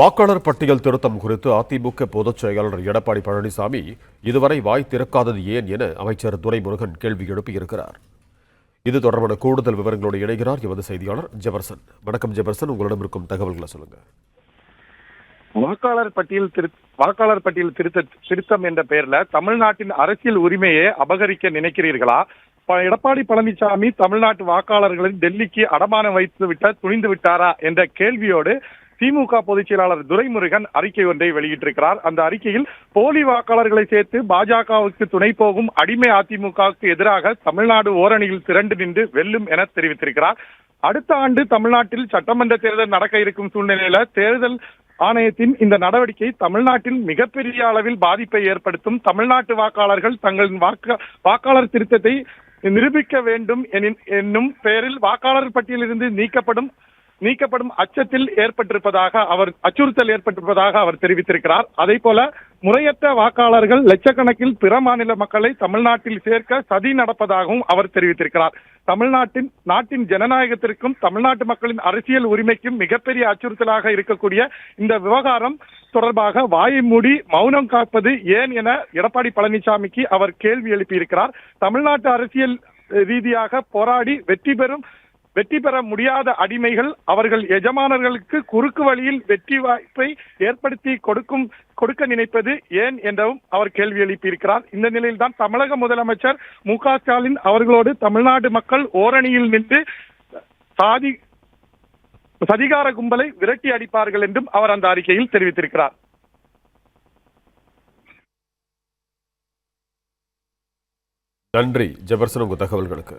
வாக்காளர் பட்டியல் திருத்தம் குறித்து அதிமுக பொதுச் செயலாளர் எடப்பாடி பழனிசாமி இதுவரை வாய் திறக்காதது ஏன்? என அமைச்சர் துரைமுருகன் கேள்வி எழுப்பியிருக்கிறார். இது தொடர்பான கூடுதல் விவரங்களோடு இணைகிறார் எமது செய்தியாளர் ஜெபர்சன். வணக்கம் ஜெபர்சன். உங்களிடம் இருக்கும் தகவல்களை சொல்லுங்க. வாக்காளர் பட்டியல் திரு வாக்காளர் பட்டியல் திருத்த திருத்தம் என்ற பெயர்ல தமிழ்நாட்டின் அரசியல் உரிமையை அபகரிக்க நினைக்கிறீர்களா? ப- எடப்பாடி பழனிசாமி தமிழ்நாட்டு வாக்காளர்களை டெல்லிக்கு அடமானம் வைத்து விட்ட துணிந்து விட்டாரா? என்ற கேள்வியோடு திமுக பொதுச் செயலாளர் துரைமுருகன் அறிக்கை ஒன்றை வெளியிட்டிருக்கிறார். அந்த அறிக்கையில் போலி வாக்காளர்களை சேர்த்து பாஜகவுக்கு துணை போகும் அடிமை அதிமுகவுக்கு எதிராக தமிழ்நாடு ஓரணியில் திரண்டு நின்று வெல்லும் என தெரிவித்திருக்கிறார். அடுத்த ஆண்டு தமிழ்நாட்டில் சட்டமன்ற தேர்தல் நடக்க இருக்கும் சூழ்நிலையில தேர்தல் ஆணையத்தின் இந்த நடவடிக்கை தமிழ்நாட்டில் மிகப்பெரிய அளவில் பாதிப்பை ஏற்படுத்தும். தமிழ்நாட்டு வாக்காளர்கள் தங்களின் வாக்க வாக்காளர் திருத்தத்தை நிரூபிக்க வேண்டும் என்னும் பெயரில் வாக்காளர் பட்டியலிருந்து நீக்கப்படும் நீக்கப்படும் அச்சத்தில் ஏற்பட்டிருப்பதாக அவர் அச்சுறுத்தல் ஏற்பட்டிருப்பதாக அவர் தெரிவித்திருக்கிறார். அதே போல முறையற்ற வாக்காளர்கள் லட்சக்கணக்கில் பிற மாநில மக்களை தமிழ்நாட்டில் சேர்க்க சதி நடப்பதாகவும் அவர் தெரிவித்திருக்கிறார். தமிழ்நாட்டின் நாட்டின் ஜனநாயகத்திற்கும் தமிழ்நாட்டு மக்களின் அரசியல் உரிமைக்கும் மிகப்பெரிய அச்சுறுத்தலாக இருக்கக்கூடிய இந்த விவகாரம் தொடர்பாக வாயை மூடி மௌனம் காப்பது ஏன் என எடப்பாடி பழனிசாமிக்கு அவர் கேள்வி எழுப்பியிருக்கிறார். தமிழ்நாட்டு அரசியல் ரீதியாக போராடி வெற்றி பெறும் வெற்றி பெற முடியாத அடிமைகள் அவர்கள் எஜமானர்களுக்கு குறுக்கு வழியில் வெற்றி வாய்ப்பை ஏற்படுத்தி கொடுக்கும் கொடுக்க நினைப்பது ஏன் என்றும் அவர் கேள்வி எழுப்பியிருக்கிறார். இந்த நிலையில்தான் தமிழக முதலமைச்சர் மு க ஸ்டாலின் அவர்களோடு தமிழ்நாடு மக்கள் ஓரணியில் நின்று சாதி சதிகார கும்பலை விரட்டி அடிப்பார்கள் என்றும் அவர் அந்த அறிக்கையில் தெரிவித்திருக்கிறார். நன்றி. ஜெபர்சன் உங்கள் தகவல்களுக்கு.